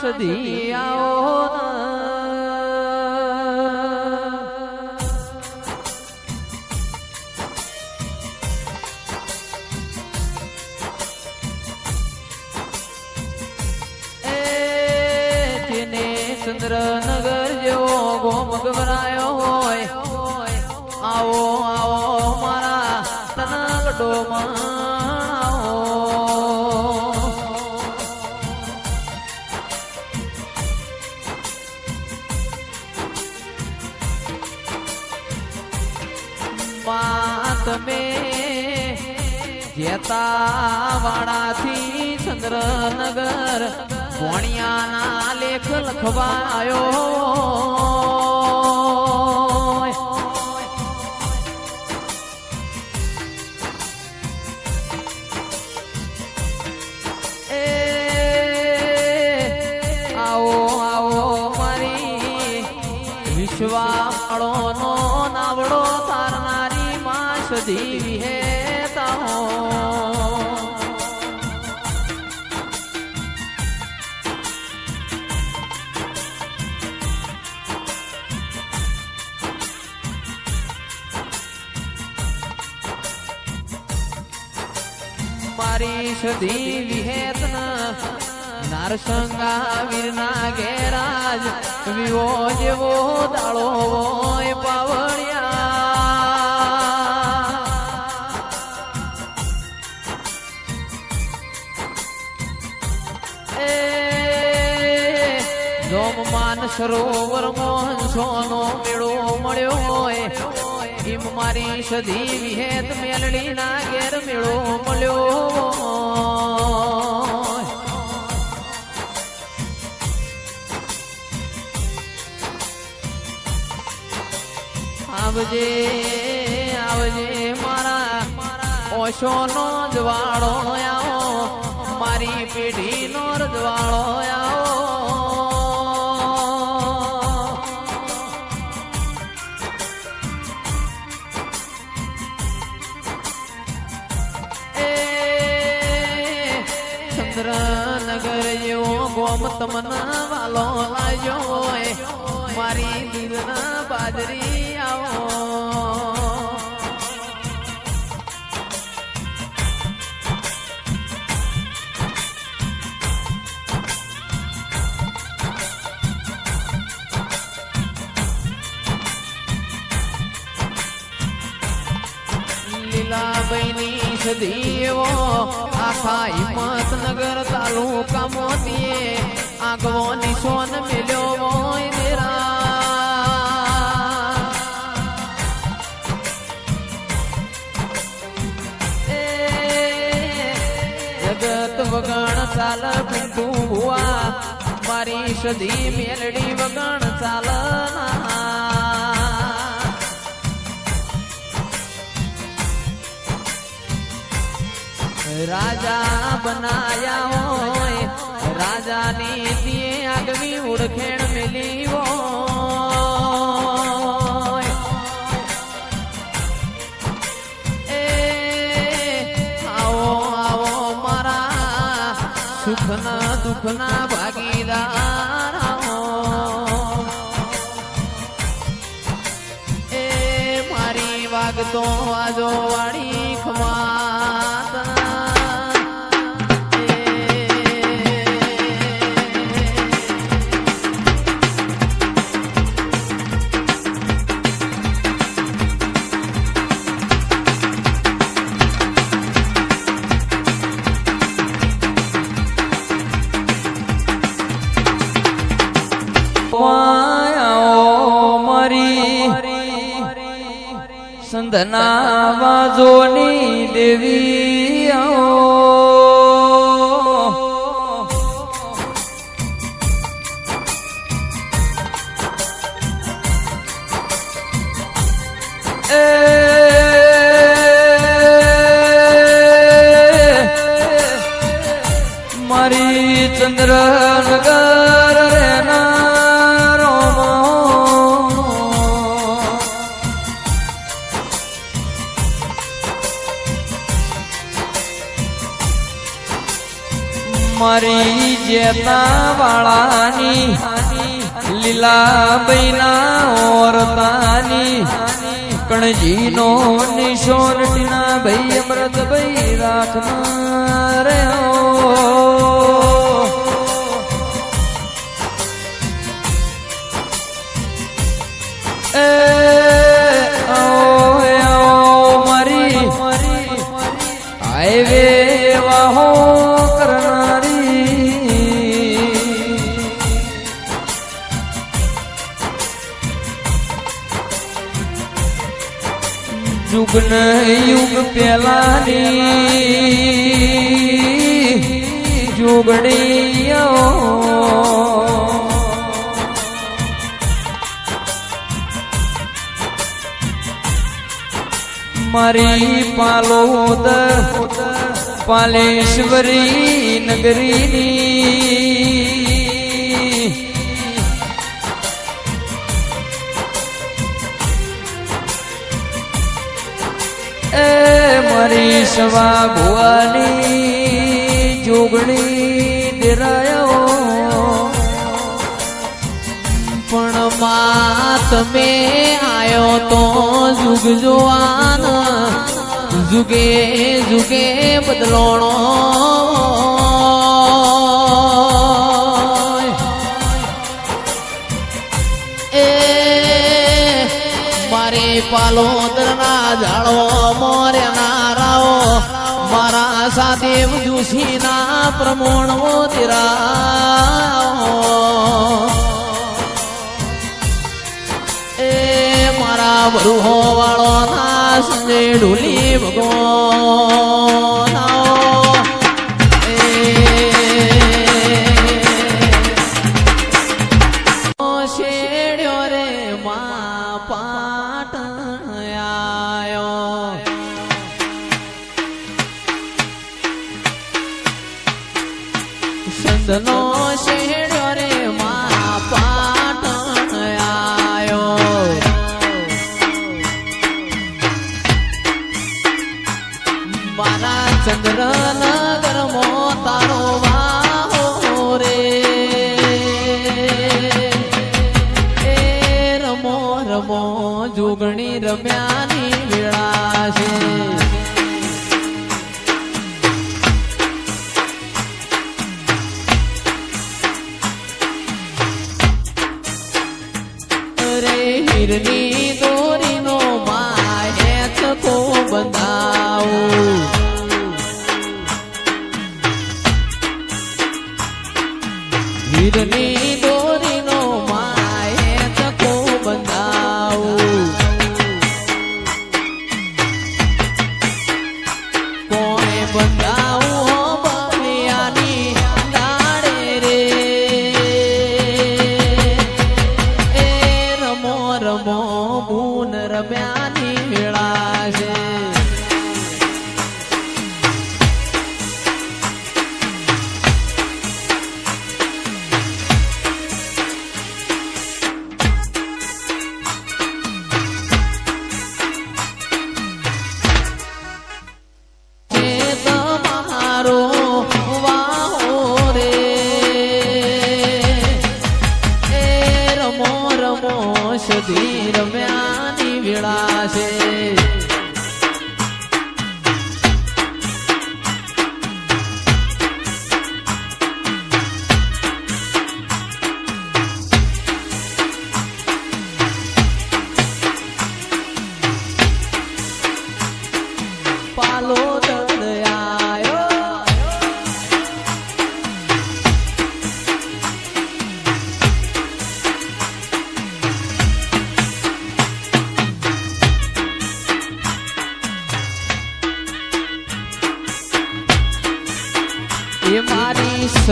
સધી આવો. એ જેવો ગોમ ગભરાયો હોય આવો આવો મારા તનગડોમાં માં તમે જેતા વાળાથી ચંદ્રનગર ભોણિયાના લેખ લખવાયો. સધી વિહેતા હો મારી સધી વિહેત નારસંગા વીરના ગેરાજ વિવો જેવો દાળો હોય માન સરોવર મોહન સોનો મેળો મળ્યો હોય. હિમ મારી સધી વિહેત મેલડી ના ઘેર મેળો મળ્યો આવજે આવજે મારા ઓશો નો જવાળો આવો મારી પેઢી નો રજવાળો મારી દિલ બાજરી આવો. લીલાબાઈની સદીઓ આખા હિંમતનગર તાલુકા મોતીએ આગવો નિશોન મેલ્યો હોય દેરા જગત વગણ ચાલ પિંટુ ભુવા મારી સદી મેલડી વગણ ચાલ ના. રાજા બનાયા હોય, રાજાની તે આગવી ઉડખેણ મેલી હોય. આવો આવો મારા સુખના દુઃખના ભાગીદાર એ, મારી વાગતો આજો વાળી ખમાત સંધના વાજોની દેવી આવો. મારી જે બેતા વાળાની લીલા બૈના ઓરતાની, કણજીનો નિશોન ટીના ભાઈ અમૃત ભાઈ રાખનાર રે એ, આવો હે આવો મારી, હાઈવે વાહો. યુગ ને યુગ પેલાની જોગડીઓ. મારી પાલોદર પાલેશ્વરી નગરીની સવા ભુવાની જોગણી દેરાયો. પણ માં તમે આયો તો જુગ જોવાન. જુગે જુગે બદલોણો. એ મારે પાલોદર ના ઝાડો મારા સાદેવ જોશી ના પ્રમોણ મોતિરાઓ એ મારા બરુહો વાળો ના સંજય ઢોલી ભગવાન શેડ્યો રે મા સંતનો શેડ્યો રે મા પાટણ આયો. મારા ચંદ્ર હીરની દોરીનો માહે ચકો બંધાવું કોણે એ રમો રમો બૂન રમ્યાની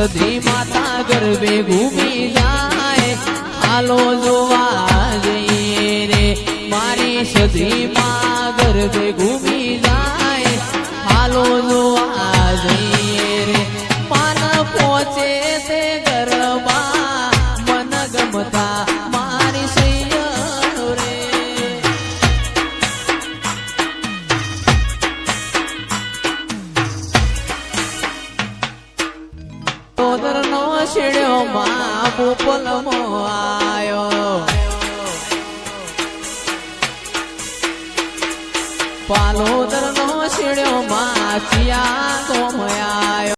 સધી માતા ગરબે ઘૂમી જાય. હાલો જોવા જઈએ રે મારી સધી માં ગરબે બાપુ પલમો આયો પાલોદર નો શેડ્યો માસિયા ગોમયા